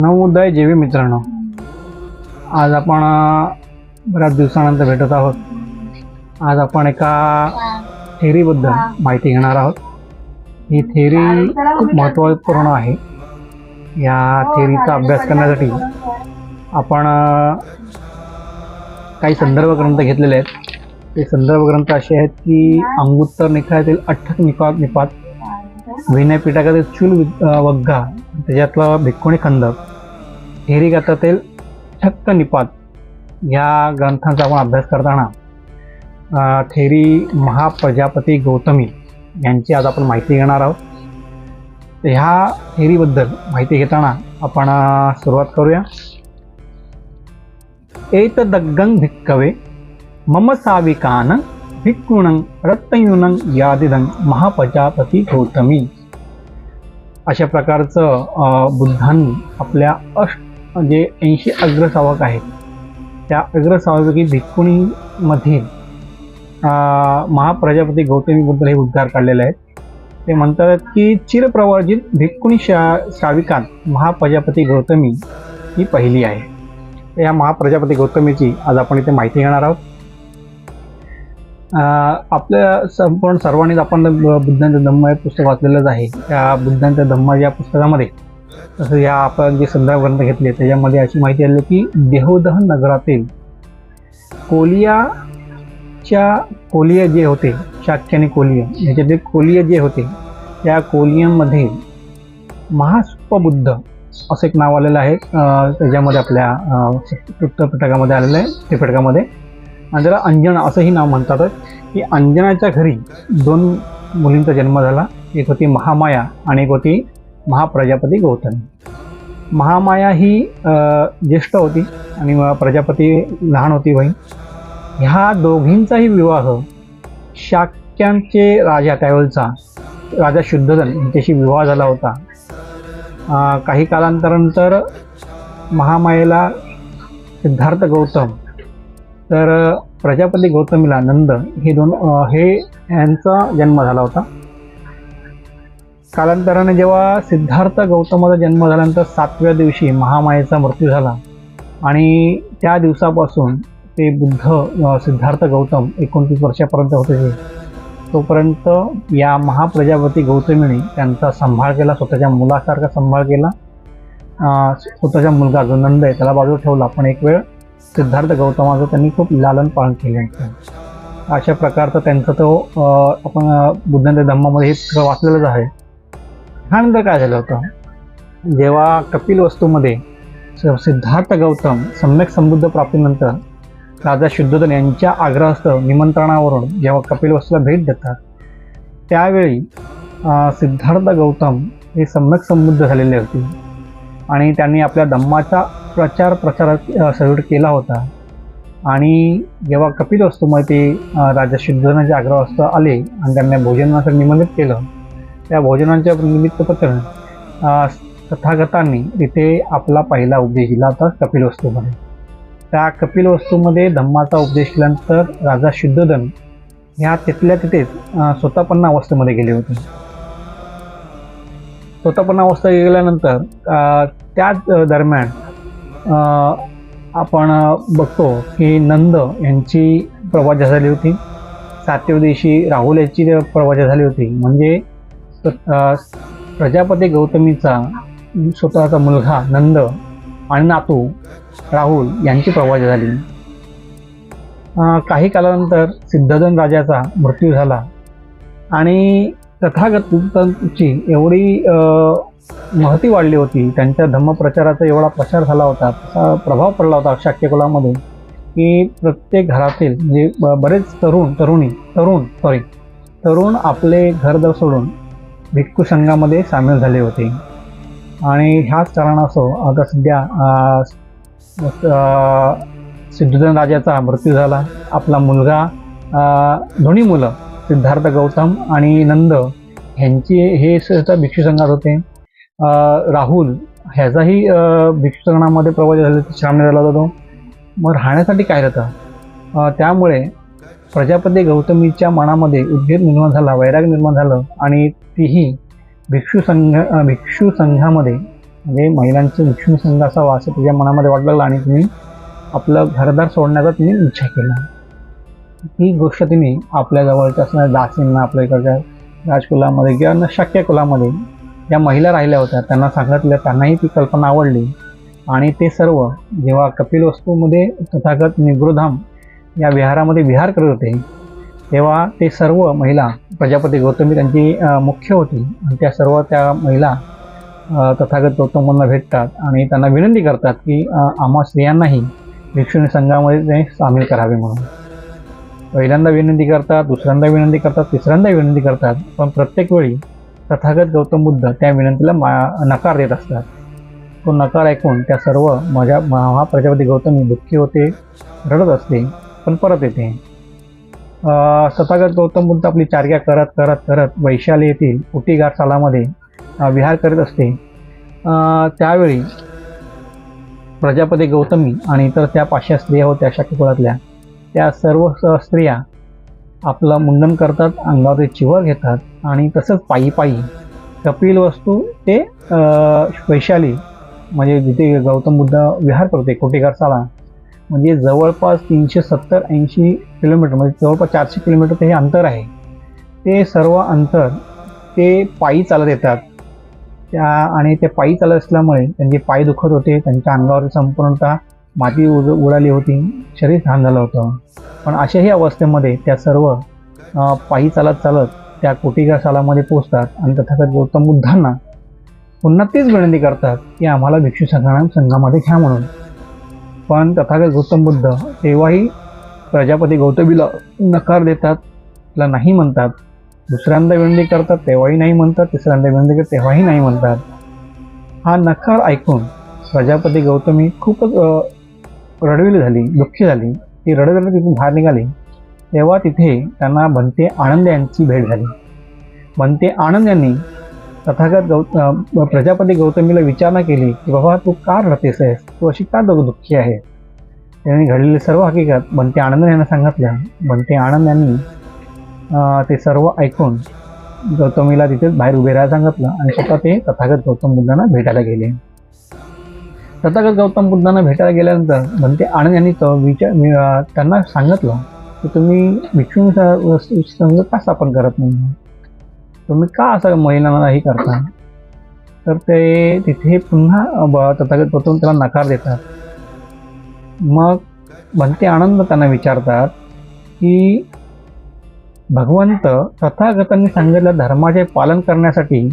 नवोदय जेवी मित्रांनो आज आपण बऱ्याच दिवसानंतर भेटत आहोत. आज आपण एका थेरीबद्दल माहिती घेणार आहोत. ही थेरी खूप महत्त्वपूर्ण आहे. या थेरीचा अभ्यास करण्यासाठी आपण काही संदर्भ ग्रंथ घेतलेले आहेत. ते संदर्भ ग्रंथ असे आहेत की अंगुत्तर निकायातील अठ्ठक निपात निपात विनयपीठाकातील चूल वि- वग्गा त्याच्यातलं भिक्खुणी खंदक थेरी छक्क निपात या ग्रंथांचा आपण अभ्यास करताना थेरी महाप्रजापती गौतमी यांची आज आपण माहिती घेणार आहोत. ह्या थेरीबद्दल माहिती घेताना आपण सुरुवात करूया. एत दग्गं भिक्कवे मम साविकान भिक्कुणं रत्तयुनं यादिदं महाप्रजापती गौतमी. अशा प्रकारचं बुद्धांनी आपल्या अष्ट जे ऐंशी अग्रसावक आहेत. त्या अग्रसावकी भिक्कुणीमध्ये महाप्रजापती महाप्रजापती गौतमीबद्दल हे उद्गार काढलेले आहेत. ते म्हणतात की चिरप्रवर्जित भिक्कुणी शा श्राविकांत महाप्रजापती गौतमी ही पहिली आहे. या महाप्रजापती गौतमीची आज आपण इथे माहिती घेणार आहोत. आपल्या संपूर्ण सर्वांनीच आपण ब- बुद्धांचं धम्म हे पुस्तक वाचलेलंच आहे. त्या बुद्धांच्या धम्म या पुस्तकामध्ये. तसं या आपण जे संदर्भ ग्रंथ घेतले त्याच्यामध्ये अशी माहिती आली की देहोदहन नगरातील कोलियाच्या कोलिया जे होते शाक्य आणि कोलिया जे कोलिया जे होते त्या कोलियामध्ये महासुपबुद्ध असं एक नाव आलेलं आहे. त्याच्यामध्ये आपल्या वृत्तपटकामध्ये आलेलं आहे त्रिपिटकामध्ये आणि त्याला अंजना असंही नाव म्हणतात. की अंजनाच्या घरी दोन मुलींचा जन्म झाला. एक होती महामाया आणि एक होती महाप्रजापती गौतमी. महामाया ही ज्येष्ठ होती आणि प्रजापती लहान होती बहीण. ह्या दोघींचाही विवाह शाक्यांचे राजा त्यावेळचा राजा शुद्धधन यांच्याशी विवाह झाला होता. काही कालांतरानंतर महामायेला सिद्धार्थ गौतम तर प्रजापती गौतमीला नंद हे दोन हे यांचा जन्म झाला होता. कालांतराने जेव्हा सिद्धार्थ गौतमाचा जन्म झाल्यानंतर सातव्या दिवशी महामायेचा मृत्यू झाला आणि त्या दिवसापासून ते बुद्ध सिद्धार्थ गौतम एकोणतीस वर्षापर्यंत होते. जे तोपर्यंत या महाप्रजापती गौतमीने त्यांचा सांभाळ केला स्वतःच्या मुलासारखा सांभाळ केला. स्वतःचा मुलगा जो नंद आहे त्याला बाजूला ठेवला. पण एक वेळ सिद्धार्थ गौतमाचं त्यांनी खूप लालन पालन केलं आहे. अशा प्रकारचा त्यांचा तो आपण बुद्धांच्या धम्मामध्ये हे सगळं वाचलेलंच आहे. ह्यानंतर काय झालं होतं? जेव्हा कपिल वस्तूमध्ये सिद्धार्थ गौतम सम्यक समृद्ध प्राप्तीनंतर राजा शुद्धोधन यांच्या आग्रहास्तव निमंत्रणावरून जेव्हा कपिल वस्तूला भेट देतात त्यावेळी सिद्धार्थ गौतम हे सम्यक समृद्ध झालेले होते. आणि त्यांनी आपल्या धम्माचा प्रचार प्रसारात सल्यूट केला होता. आणि जेव्हा कपिल वस्तूमध्ये ते अ, राजा शुद्धोधनाच्या आले आणि त्यांना भोजनाचं निमंत्रित केलं त्या भोजनाच्या निमित्तपत्र तथागतांनी तिथे आपला पहिला उपदेश दिला होता कपिल वस्तूमध्ये त्या कपिल वस्तूमध्ये धम्माचा उपदेश केल्यानंतर राजा शुद्धोधन ह्या तिथल्या तिथेच स्वतःपन्न अवस्थेमध्ये गेले होते. स्वतःपन्न अवस्था गेल्यानंतर त्याच दरम्यान आपण बघतो की नंद यांची प्रवाजा झाली होती. सातव्या दिवशी राहुल याची प्रवाजा झाली होती. म्हणजे प्रजापती गौतमीचा स्वतःचा मुलगा नंद आणि नातू राहुल यांची प्रवाजा झाली. काही कालानंतर सिद्धधन राजाचा मृत्यू झाला. आणि तथागतांची एवढी महती वाढली होती. त्यांच्या धम्मप्रचाराचा एवढा प्रचार झाला होता तसा प्रभाव पडला होता शाक्यकुलामध्ये की प्रत्येक घरातील म्हणजे ब- बरेच तरुण तरुणी तरुण सॉरी तरुण आपले घरदार सोडून भिक्खू संघामध्ये सामील झाले होते. आणि ह्याच कारणास्तव आता सध्या अ, सिद्धोधन राजाचा मृत्यू झाला. आपला मुलगा दोन्ही मुलं सिद्धार्थ गौतम आणि नंद ह्यांची हे सुद्धा भिक्षू संघात होते. राहुल ह्याचाही अ, भिक्षू झाला प्रवास झाले झाला होता तो मग राहण्यासाठी काय होतं त्यामुळे प्रजापती गौतमीच्या मनामध्ये उद्वेग निर्माण झाला वैराग निर्माण झालं आणि तीही भिक्षू संघ भिक्षू संघामध्ये म्हणजे महिलांचे भिक्षू संघ असावा असं तुझ्या मनामध्ये वाटू लागलं आणि तुम्ही आपलं घरदार सोडण्याचा तुम्ही इच्छा केला. ही गोष्ट तिने आपल्या जवळच्या असणाऱ्या दासींना आपल्या इकडच्या राजकुलामध्ये किंवा न शक्य कुलामध्ये ज्या महिला राहिल्या होत्या त्यांना सांगितलं त्यांनाही ती कल्पना आवडली. आणि ते सर्व जेव्हा कपिल वस्तूमध्ये तथागत निगृधाम या विहारामध्ये विहार करत होते तेव्हा ते सर्व महिला प्रजापती गौतमी त्यांची मुख्य होती. आणि त्या सर्व त्या महिला तथागत गौतमांना भेटतात आणि त्यांना विनंती करतात की आम्हा स्त्रियांनाही भिक्षुणी संघामध्ये ते सामील करावे म्हणून. पहिल्यांदा विनंती करतात दुसऱ्यांदा विनंती करतात तिसऱ्यांदा विनंती करतात पण प्रत्येक वेळी तथागत गौतम बुद्ध त्या विनंतीला मा नकार देत असतात. तो नकार ऐकून त्या सर्व माझ्या महाप्रजापती गौतमी दुःखी होते रडत असते पण परत येते. तथागत गौतम बुद्ध आपली चार्या करत करत करत वैशाली येथील उटीघाट सालामध्ये विहार करीत असते. त्यावेळी प्रजापती गौतमी आणि इतर त्या पाचशे स्त्रिया होत्या शाकुकुळातल्या त्या सर्व स- स्त्रिया आपलं मुंडन करतात अंगावर चिवर घेतात. आणि तसंच पायी पायी कपिल वस्तू ते अं, वैशाली म्हणजे जिथे गौतम बुद्ध विहार करते कोटेघाट साला म्हणजे जवळपास तीनशे सत्तर ऐंशी किलोमीटर म्हणजे जवळपास चारशे किलोमीटर ते हे अंतर आहे. ते सर्व अंतर ते पायी चालत येतात. त्या आणि ते पायी चालत असल्यामुळे त्यांचे पाय दुखत होते त्यांच्या अंगावर संपूर्णतः माती उड उडाली होती शरीर घाण झालं होतं. पण अशाही अवस्थेमध्ये त्या सर्व पायी चालत चालत त्या कोटिका सालामध्ये पोचतात आणि तथागत गौतम बुद्धांना पुन्हा तीच विनंती करतात की आम्हाला भिक्षू संघा संघामध्ये घ्या म्हणून. पण तथागत गौतम बुद्ध तेव्हाही प्रजापती गौतमीला नकार देतात तिला नाही म्हणतात. दुसऱ्यांदा विनंती करतात तेव्हाही नाही म्हणतात. तिसऱ्यांदा विनंती करतात तेव्हाही नाही म्हणतात. हा नकार ऐकून प्रजापती गौतमी खूपच रडविली झाली दुःखी झाली. ती रडत रडत तिथून बाहेर निघाली. तेव्हा तिथे त्यांना बनते आनंद यांची भेट झाली. बनते आनंद यांनी तथागत गौ प्रजापती गौतमीला विचारणा केली की बाबा तू का रडतेस आहेस? तू अशी का दु दुःखी आहे? त्यांनी घडलेली सर्व हकीकत बनते आनंद यांना सांगितल्या. बनते आनंद यांनी ते सर्व ऐकून गौतमीला तिथेच बाहेर उभे राहायला सांगितलं आणि स्वतः ते तथागत गौतम बुद्धांना भेटायला गेले. तथागत गौतम बुद्धांना भेटायला गेल्यानंतर बनते आनंद यांनी तो विचार त्यांना सांगितलं तुम्ही भिक्षू संघ का स्थापन करत नाही. तुम्ही का असं महिलांना हे करता? तर ते तिथे पुन्हा तथागत गौतम त्याला नकार देतात. मग बनते आनंद त्यांना विचारतात की भगवंत तथागतांनी सांगितलेल्या धर्माचे पालन करण्यासाठी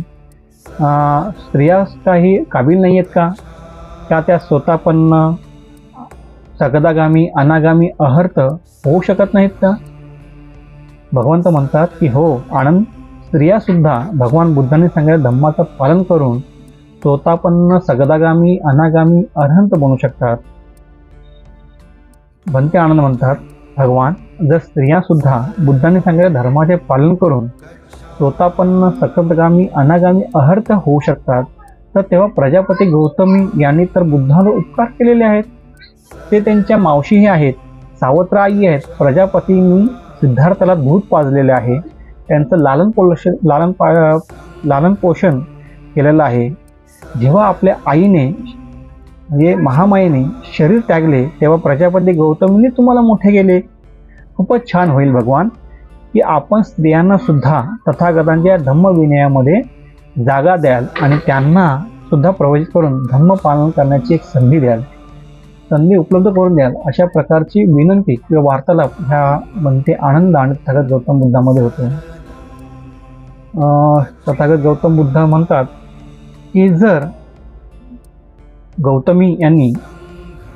स्त्रिया काही काबिल नाही आहेत का? का त्या स्वतःपन्न सगदागामी अनागामी अहर्थ होऊ शकत नाहीत का? भगवंत म्हणतात की हो आनंद स्त्रियासुद्धा भगवान बुद्धांनी सांगितलेल्या धम्माचं पालन करून स्वतःपन्न सगदागामी अनागामी अर्हंत बनू शकतात. बनते आनंद म्हणतात भगवान जर स्त्रियासुद्धा बुद्धाने बुद्धांनी सांगितलेल्या धर्माचे पालन करून स्वतःपन्न सकदगामी अनागामी अहर्थ होऊ शकतात तर तेव्हा प्रजापती गौतमी यांनी तर बुद्धावर उपकार केलेले आहेत. ते त्यांच्या मावशीही आहेत. सावत्र आई आहेत. प्रजापतींनी सिद्धार्थाला दूध पाजलेले आहे. त्यांचं लालन पोषण लालन पा लालन पोषण केलेलं आहे. जेव्हा आपल्या आईने म्हणजे महामाईने शरीर त्यागले तेव्हा प्रजापती गौतमीने तुम्हाला मोठे केले. खूपच छान होईल भगवान की आपण स्त्रियांना सुद्धा तथागतांच्या धम्मविनयामध्ये जागा द्याल आणि त्यांना सुद्धा प्रवेश करून धम्म पालन करण्याची एक संधी द्याल. संधी उपलब्ध करून द्याल अशा प्रकारची विनंती किंवा वार्तालाप ह्या म्हणते आनंद आणि तथागत गौतम बुद्धामध्ये होतो. तथागत गौतम बुद्ध म्हणतात की जर गौतमी यांनी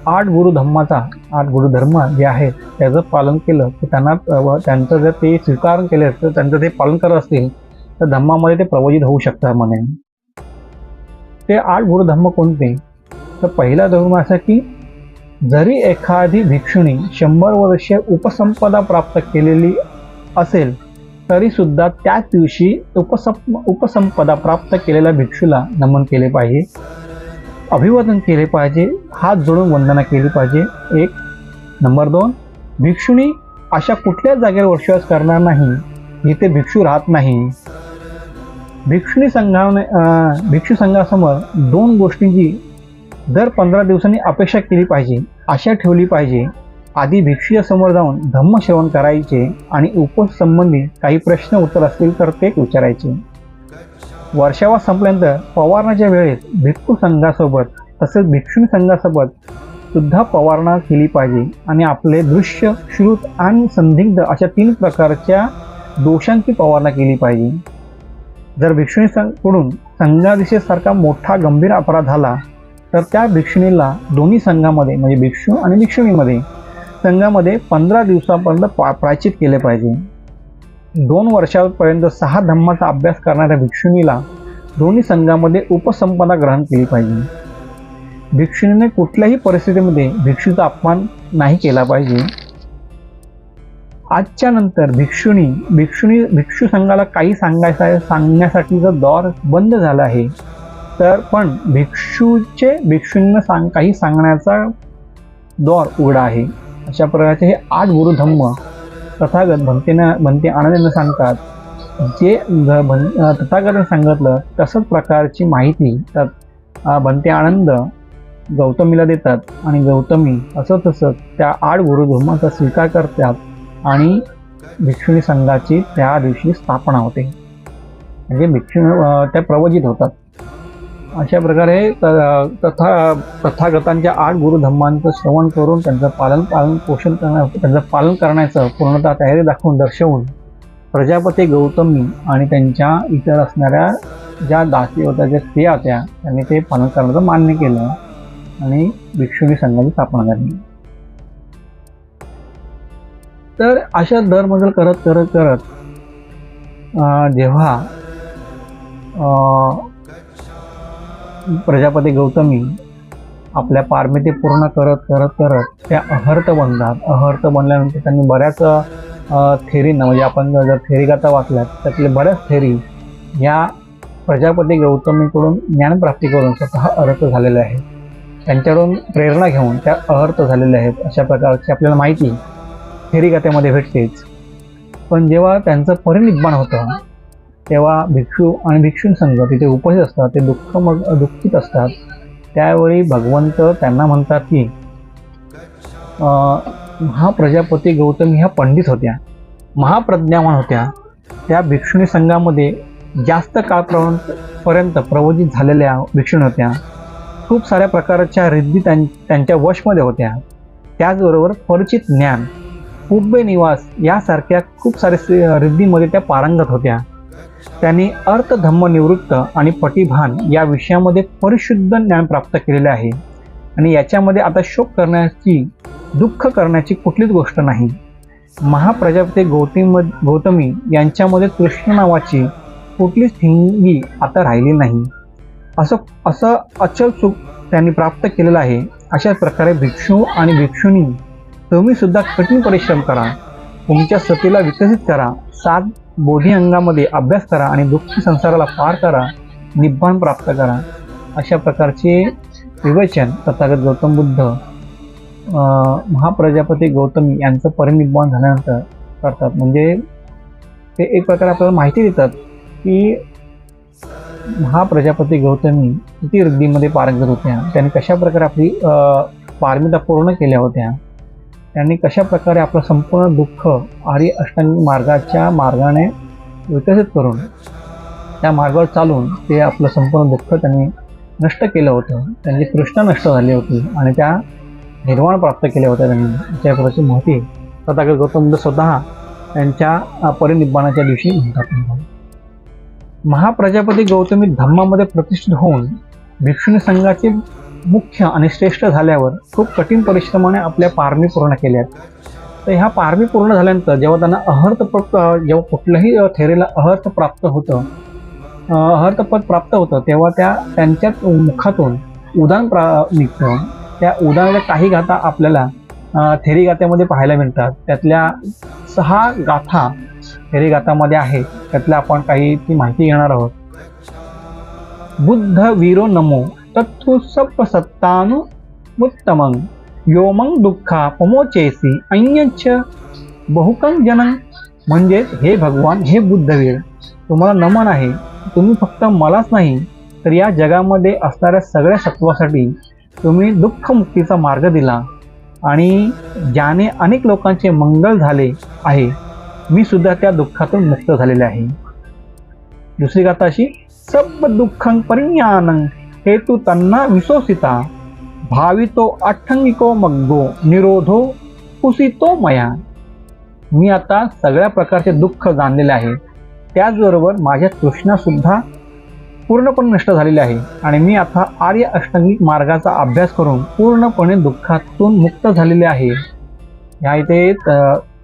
आठ गुरु धम्माचा आठ गुरुधर्म जे आहेत त्याचं पालन केलं की त्यांना त्यांचं जर ते स्वीकार केले तर त्यांचं ते पालन करत असतील तर धम्मामध्ये ते प्रवचित होऊ शकतात म्हणे. ते आठ गुरुधर्म कोणते? तर पहिला धर्म असा की जरी एखादी भिक्षुणी शंभर वर्षे उपसंपदा प्राप्त केलेली असेल तरीसुद्धा त्याच दिवशी उपसप उपसंपदा प्राप्त केलेल्या भिक्षूला नमन केले पाहिजे अभिवादन केले पाहिजे हात जोडून वंदना केली पाहिजे. एक. नंबर दोन. भिक्षुणी अशा कुठल्याच जागेवर वर्षवास करणार नाही जिथे भिक्षू राहत नाही? भिक्षुणी संघाने भिक्षू संघासमोर दोन गोष्टींची दर पंधरा दिवसांनी अपेक्षा केली पाहिजे आशा ठेवली पाहिजे. आधी भिक्षुयासमोर समोर जाऊन धम्मसेवन करायचे आणि उपवास संबंधी काही प्रश्न उत्तर असतील तर ते विचारायचे. वर्षावा संपल्यानंतर पवारणाच्या वेळेस भिक्खू संघासोबत तसेच भिक्षुणी संघासोबत सुद्धा पवारणा केली पाहिजे आणि आपले दृश्य श्रुत आणि संदिग्ध अशा तीन प्रकारच्या दोषांची पवारणा केली पाहिजे. जर भिक्षुणी संघाकडून संघादिशेसारखा मोठा गंभीर अपराध झाला तर त्या भिक्षुणीला दोन्ही संघामध्ये म्हणजे भिक्षू आणि भिक्षुणीमध्ये संघामध्ये पंधरा दिवसापर्यंत पा प्रायचित केले पाहिजे. दोन वर्षापर्यंत सहा धम्माचा अभ्यास करणाऱ्या भिक्षुणीला दोन्ही संघामध्ये उपसंपदा ग्रहण केली पाहिजे. भिक्षुणीने कुठल्याही परिस्थितीमध्ये भिक्षूचा अपमान नाही केला पाहिजे. आजच्या नंतर भिक्षुणी भिक्षुणी भिक्षू संघाला काही सांगायचं आहे जर दौर बंद झाला आहे तर पण भिक्षूचे भिक्षूंना सांग काही सांगण्याचा दौर उघडा आहे. अशा प्रकारचे हे आठ गुरुधम्म तथागत भंतेनं भंते आनंदानं सांगतात. जे ग- सांगितलं तसंच प्रकारची माहिती त्यात भंते आनंद गौतमीला देतात. आणि गौतमी असं तसं त्या आठ गुरुधर्माचा स्वीकार करतात आणि भिक्षुणी संघाची त्या दिवशी स्थापना होते. म्हणजे भिक्षु त्या प्रवचित होतात. अशा प्रकारे त- तथा तथागतांच्या आठ गुरुधम्मांचं श्रवण करून त्यांचं पालन पालन पोषण करणं त्यांचं पालन करण्याचं पूर्णतः तयारी दाखवून दर्शवून प्रजापती गौतमी आणि त्यांच्या इतर असणाऱ्या ज्या दासी होत्या ज्या स्त्रिया होत्या त्यांनी ते पालन करण्याचं मान्य केलं आणि भिक्षुणी संघाची स्थापना झाली. तर अशा दरमजल करत करत करत जेव्हा प्रजापती गौतमी आपल्या पारमिती पूर्ण करत करत करत त्या अहर्त बनतात. अहर्त बनल्यानंतर त्यांनी बऱ्याच थेरींना म्हणजे आपण जर थेरीगाथा वाचल्यात त्यातले बऱ्याच थेरी या प्रजापती गौतमीकडून ज्ञानप्राप्ती करून स्वतः अर्थ झालेले आहेत. त्यांच्याकडून प्रेरणा घेऊन त्या अहर्त झालेल्या आहेत अशा प्रकारची आपल्याला माहिती थेरीगाथेमध्ये भेटतेच. पण जेव्हा त्यांचं परिनिब्बाण होतं तेव्हा भिक्षू आणि भिक्षू संघ तिथे उपस्थित असतात ते दुःख मग दुःखित असतात. त्यावेळी भगवंत त्यांना म्हणतात की महाप्रजापती गौतमी ह्या पंडित होत्या महाप्रज्ञावान होत्या. त्या भिक्षुणी संघामध्ये जास्त काळपर्यंत पर्यंत प्रवचित झालेल्या भिक्षुणी होत्या. खूप साऱ्या प्रकारच्या रिद्धी त्यां त्यांच्या वशमध्ये होत्या. त्याचबरोबर परिचित ज्ञान कुब्बे निवास यासारख्या खूप साऱ्या रिद्धीमध्ये त्या पारंगत होत्या. त्यांनी अर्थधम्म निवृत्त आणि पटिभान या विषयामध्ये परिशुद्ध ज्ञान प्राप्त केलेले आहे. आणि याच्यामध्ये आता शोक करण्याची दुःख करण्याची कुठलीच गोष्ट नाही. महाप्रजापती गौतम गौतमी यांच्यामध्ये कृष्ण नावाची कुठलीच ठिंगी आता राहिली नाही. असं असं अचल सुख त्यांनी प्राप्त केलेलं आहे. अशाच प्रकारे भिक्षू आणि भिक्षुनी तुम्हीसुद्धा कठीण परिश्रम करा. तुमच्या सतीला विकसित करा. सात बोधी अंगामध्ये अभ्यास करा आणि दुःखी संसाराला पार करा निब्बाण प्राप्त करा. अशा प्रकारचे विवेचन तथागत गौतम बुद्ध महाप्रजापती गौतमी यांचं परिनिब्बाण झाल्यानंतर करतात. म्हणजे ते एक प्रकारे आपल्याला माहिती देतात की महाप्रजापती गौतमी किती रिद्धीमध्ये पारंगत होत्या. त्यांनी कशा प्रकारे आपली पारमिता पूर्ण केल्या होत्या. त्यांनी कशा प्रकारे आपलं संपूर्ण दुःख आर्य अष्टांगी मार्गाच्या मार्गाने विकसित करून त्या मार्गावर चालून ते आपलं संपूर्ण दुःख त्यांनी नष्ट केलं होतं त्यांची कृष्णा नष्ट झाली होती आणि त्या निर्वाण प्राप्त केल्या होत्या त्यांनी. त्या प्रकारची माहिती तथागत गौतम बुद्ध स्वतः त्यांच्या अ, परिनिब्बाणाच्या दिवशी म्हणतात. महाप्रजापती गौतमी धम्मामध्ये प्रतिष्ठित होऊन भिक्षुणी संघाचे मुख्य आणि श्रेष्ठ झाल्यावर खूप कठीण परिश्रमाने आपल्या पारमी पूर्ण केल्या तर ह्या पारमी पूर्ण झाल्यानंतर जेव्हा त्यांना अहर्थ जेव्हा कुठल्याही थेरेला थेरीला अहर्थ प्राप्त होतं अहर्थपद प्राप्त होतं तेव्हा त्या त्यांच्याच मुखातून उदान प्रा निघतं. त्या उदानाच्या काही गाथा आपल्याला थेरी गाथ्यामध्ये पाहायला मिळतात. त्यातल्या सहा गाथा थेरी गाथामध्ये आहे त्यातल्या आपण काही ती माहिती घेणार आहोत. बुद्ध वीरो नमो तत्तु सप्प సత్తాను ఉత్తమం योमं दुःखा पमोचेसी अन्यच्छ बहुकं जनन म्हणजेच हे भगवान हे बुद्धवीर तुम्हाला नमन आहे तुम्ही फक्त मलाच नाही तर या जगामध्ये असणाऱ्या सगळ्या सत्वासाठी तुम्ही दुःखमुक्तीचा मार्ग दिला आणि ज्याने अनेक लोकांचे मंगल झाले आहे मी सुद्धा त्या दुःखातून मुक्त झालेले आहे. दुसरी गाथा अशी सब दुःखं परिज्ञानं। हेतू तन्ना विशोषिता भावितो अठ्ठंगिको मग्गो निरोधो कुसितो मया. मी आता सगळ्या प्रकारचे दुःख जाणलेले आहे. त्याचबरोबर माझ्या तृष्णासुद्धा पूर्णपणे नष्ट झालेली आहे आणि मी आता आर्य अष्टांगिक मार्गाचा अभ्यास करून पूर्णपणे दुःखातून मुक्त झालेले आहे. ह्या इथे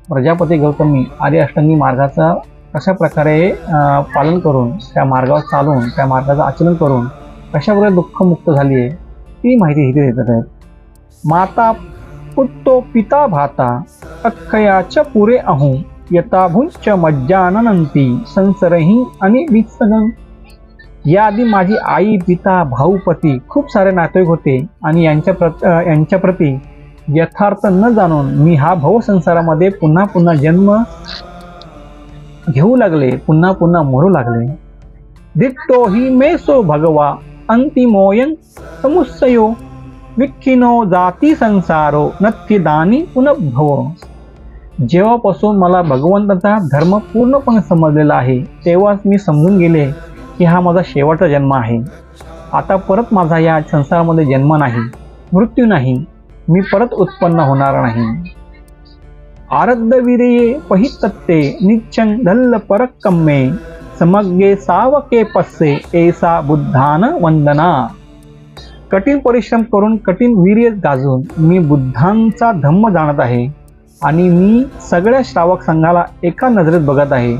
प्रजापती गौतमी आर्य अष्टांगिक मार्गाचा कशा प्रकारे पालन करून त्या मार्गावर चालून त्या मार्गाचं आचरण करून कशामुळे दुःखमुक्त झाली आहे ती माहिती इथे देतात आहेत. माता पुत्तो पिता भाता अख्खयाच पुरे अहो यथाभुंच मज्जाननंती संसरही आणि वित्सगन याआधी माझी आई पिता भाऊ पती खूप सारे नातेवाईक होते आणि यांच्या प्रत यांच्या प्रती यथार्थ न जाणून मी हा भाऊ संसारामध्ये पुन्हा पुन्हा जन्म घेऊ लागले पुन्हा पुन्हा मरू लागले. दिट्टो ही मेसो भगवा अंतिमोयन समुस्सयो विखिनो जाती संसारो नत्यदानी पुनर्भव जेव्हापासून मला भगवंताचा धर्म पूर्णपणे समजलेला आहे तेव्हाच मी समजून गेले की हा माझा शेवटचा जन्म आहे आता परत माझा या संसारामध्ये जन्म नाही मृत्यू नाही मी परत उत्पन्न होणार नाही आरद्ध विरये पहितत्ते निच्चन धल्ल परक्कम्मे समग्गे सावके पस्से एसा बुद्धान वंदना। कठीण परिश्रम करून कठीण वीर्य गाजून मी बुद्धांचा धम्म जाणत आहे आणि मी सगळ्या श्रावक संघाला एका नजरेत बघत आहे.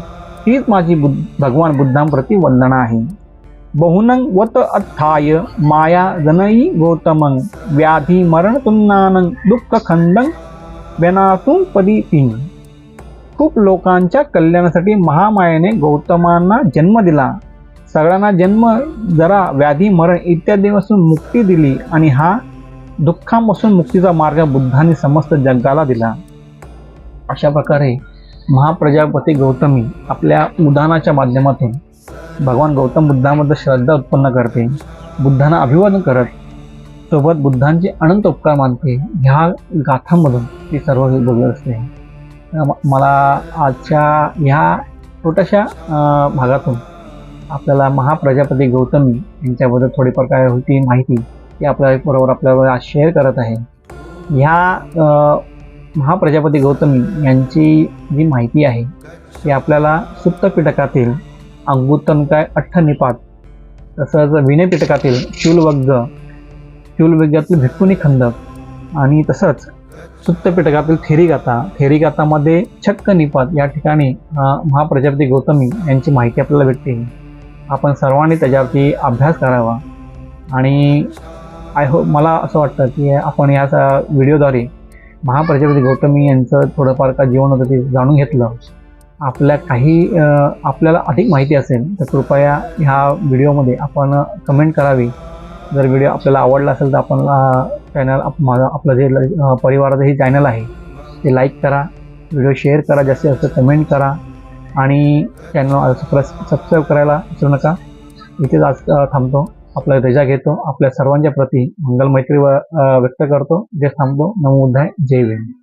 हीच माझी बुद्ध भगवान बुद्धांप्रती वंदना आहे. बहुनंग वत अथाय माया जनई गौतमंग व्याधी मरण तुन्नानंग दुःख खंडंग व्यनातून पदी तीन खूप लोकांच्या कल्याणासाठी महामायेने गौतमांना जन्म दिला. सगळ्यांना जन्म जरा व्याधी मरण इत्यादीपासून मुक्ती दिली आणि हा दुःखापासून मुक्तीचा मार्ग बुद्धांनी समस्त जगाला दिला. अशा प्रकारे महाप्रजापती गौतमी आपल्या उदाहरणाच्या माध्यमातून भगवान गौतम बुद्धामध्ये श्रद्धा उत्पन्न करते बुद्धांना अभिवादन करत सोबत बुद्धांचे अनंत उपकार मानते. ह्या गाथांमधून ती सर्व हे बोलत असते. मला आजच्या ह्या छोट्याशा भागातून आपल्याला महाप्रजापती गौतमी यांच्याबद्दल थोडीफार काय होती माहिती ती आपल्या बरोबर आपल्याबरोबर आज शेअर करत आहे. ह्या महाप्रजापती गौतमी यांची जी माहिती आहे ती आपल्याला सुप्त पिटकातील अंगुत्तमकाय अठ्ठनिपात तसंच विनयपिटकातील शूलवग्ग शूलवग्गातील भिक्कुनी खंदक आणि तसंच सुप्त पिटकातील थेरीगाथा थेरीगाथामध्ये छक्क निपात या ठिकाणी महाप्रजापती गौतमी यांची माहिती आपल्याला भेटते. आपण सर्वांनी त्याच्यावरती अभ्यास करावा. आणि आय होप मला असं वाटतं की आपण या स- व्हिडिओद्वारे महाप्रजापती गौतमी यांचं थोडंफार का जीवन होतं ते जाणून घेतलं. आपल्या काही आपल्याला अधिक माहिती असेल तर कृपया ह्या व्हिडिओमध्ये आपण कमेंट करावी. जर व्हिडिओ आपल्याला आवडला असेल तर आपण चॅनल आप माझं आपलं जे परिवाराचं हे चॅनल आहे ते लाईक करा व्हिडिओ शेअर करा जास्तीत जास्त कमेंट करा आणि चॅनल सबस्क्राईब करायला विसरू नका. इथेच आज थांबतो. आपला रजा घेतो. आपल्या सर्वांच्या प्रती मंगल मैत्री व- व्यक्त करतो. जे थांबतो. नमो जय भीम.